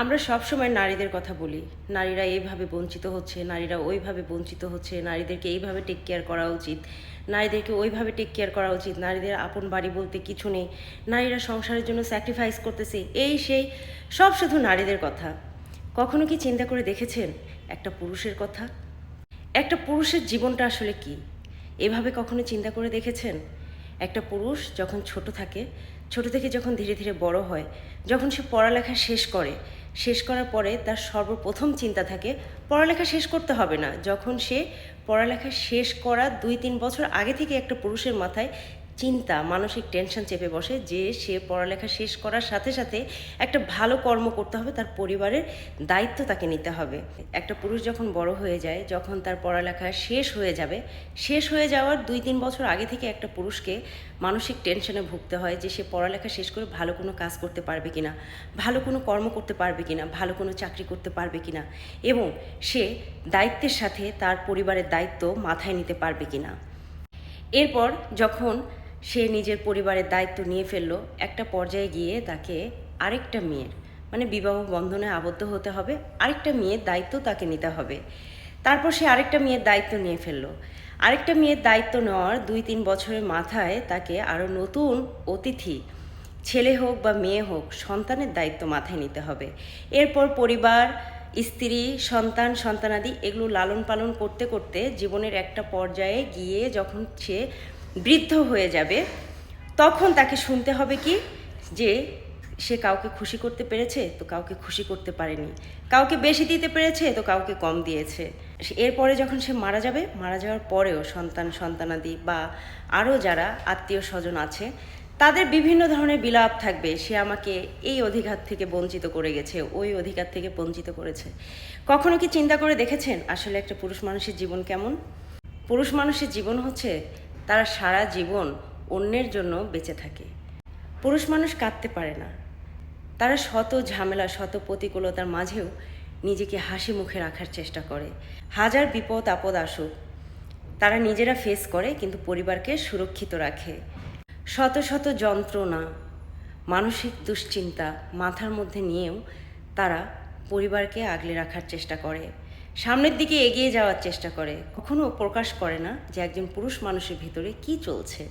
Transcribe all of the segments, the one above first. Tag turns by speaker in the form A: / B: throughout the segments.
A: আমরা সবসময় নারীদের কথা বলি। নারীরা এইভাবে বঞ্চিত হচ্ছে, নারীরা ওইভাবে বঞ্চিত হচ্ছে, নারীদেরকে এইভাবে টেক কেয়ার করা উচিত, নারীদেরকে ওইভাবে টেক কেয়ার করা উচিত, নারীদের আপন বাড়ি বলতে কিছু নেই, নারীরা সংসারের জন্য স্যাক্রিফাইস করতেছে, এই সেই, সব শুধু নারীদের কথা। কখনো কি চিন্তা করে দেখেছেন? একটা পুরুষের কথা? একটা পুরুষের জীবনটা আসলে কি? এভাবে কখনো চিন্তা করে দেখেছেন? একটা পুরুষ যখন ছোট থাকে, ছোট থেকে যখন ধীরে ধীরে বড় হয়, যখন সে পড়ালেখা শেষ করে, শেষ করার পরে তার সর্বপ্রথম চিন্তা থাকে, পড়ালেখা শেষ করতে হবে না। যখন সে পড়ালেখা শেষ করা দুই তিন বছর আগে থেকে একটা পুরুষের মাথায় চিন্তা, মানসিক টেনশন চেপে বসে যে সে পড়ালেখা শেষ করার সাথে সাথে একটা ভালো কর্ম করতে হবে, তার পরিবারের দায়িত্ব তাকে নিতে হবে। একটা পুরুষ যখন বড় হয়ে যায়, যখন তার পড়ালেখা শেষ হয়ে যাবে, শেষ হয়ে যাওয়ার দুই তিন বছর আগে থেকে একটা পুরুষকে মানসিক টেনশনে ভুগতে হয় যে সে পড়ালেখা শেষ করে ভালো কোনো কাজ করতে পারবে কিনা, ভালো কোনো কর্ম করতে পারবে কিনা, ভালো কোনো চাকরি করতে পারবে কিনা এবং সে দায়িত্বের সাথে তার পরিবারের দায়িত্ব মাথায় নিতে পারবে কিনা। এরপর যখন সে নিজের পরিবারের দায়িত্ব নিয়ে ফেলল। একটা পর্যায়ে গিয়ে তাকে আরেকটা মেয়ের মানে বিবাহ বন্ধনে আবদ্ধ হতে হবে। আরেকটা মেয়ের দায়িত্ব তাকে নিতে হবে। তারপর সে আরেকটা মেয়ের দায়িত্ব নিয়ে ফেলল। আরেকটা মেয়ের দায়িত্ব নেওয়ার দুই তিন বছরের মাথায় তাকে আরও নতুন অতিথি, ছেলে হোক বা মেয়ে হোক, সন্তানের দায়িত্ব মাথায় নিতে হবে। এরপর পরিবার, স্ত্রী, সন্তান, সন্তানাদি এগুলো লালন পালন করতে করতে জীবনের একটা পর্যায়ে গিয়ে যখন সে বৃদ্ধ হয়ে যাবে, তখন তাকে শুনতে হবে কি? যে সে কাউকে খুশি করতে পেরেছে, তো কাউকে খুশি করতে পারেনি। কাউকে বেশি দিতে পেরেছে, তো কাউকে কম দিয়েছে। এরপরে যখন সে মারা যাবে, মারা যাওয়ার পরেও সন্তান, সন্তানাদি বা আরও যারা আত্মীয় স্বজন আছে, তাদের বিভিন্ন ধরনের বিলাপ থাকবে। সে আমাকে এই অধিকার থেকে বঞ্চিত করে গেছে, ওই অধিকার থেকে বঞ্চিত করেছে। কখনো কি চিন্তা করে দেখেছেন আসলে একটা পুরুষ মানুষের জীবন কেমন? পুরুষ মানুষের জীবন হচ্ছে তারা সারা জীবন অন্যের জন্য বেঁচে থাকে। পুরুষ মানুষ কাঁদতে পারে না। তারা শত ঝামেলা, শত প্রতিকূলতার মাঝেও নিজেকে হাসি মুখে রাখার চেষ্টা করে। হাজার বিপদ, আপদ আসুক, তারা নিজেরা ফেস করে কিন্তু পরিবারকে সুরক্ষিত রাখে। শত শত যন্ত্রণা, মানসিক দুশ্চিন্তা মাথার মধ্যে নিয়েও তারা পরিবারকে আগলে রাখার চেষ্টা করে। সামনের দিকে এগিয়ে যাওয়ার চেষ্টা করে। কখনো প্রকাশ করে না যে একজন পুরুষ মানুষের ভিতরে কি চলছে।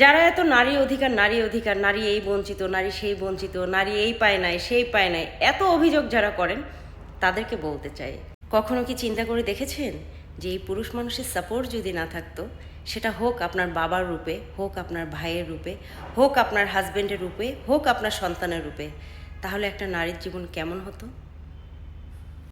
A: যারা এত নারী অধিকার নারী অধিকার, নারী এই বঞ্চিত, নারী সেই বঞ্চিত, নারী এই পায় নাই, সেই পায় নাই, এত অভিযোগ যারা করেন, তাদেরকে বলতে চাই। কখনো কি চিন্তা করে দেখেছেন যে এই পুরুষ মানুষের সাপোর্ট যদি না থাকতো, সেটা হোক আপনার বাবার রূপে, হোক আপনার ভাইয়ের রূপে, হোক আপনার হাজবেন্ডের রূপে, হোক আপনার সন্তানের রূপে, তাহলে একটা নারীর জীবন কেমন হতো?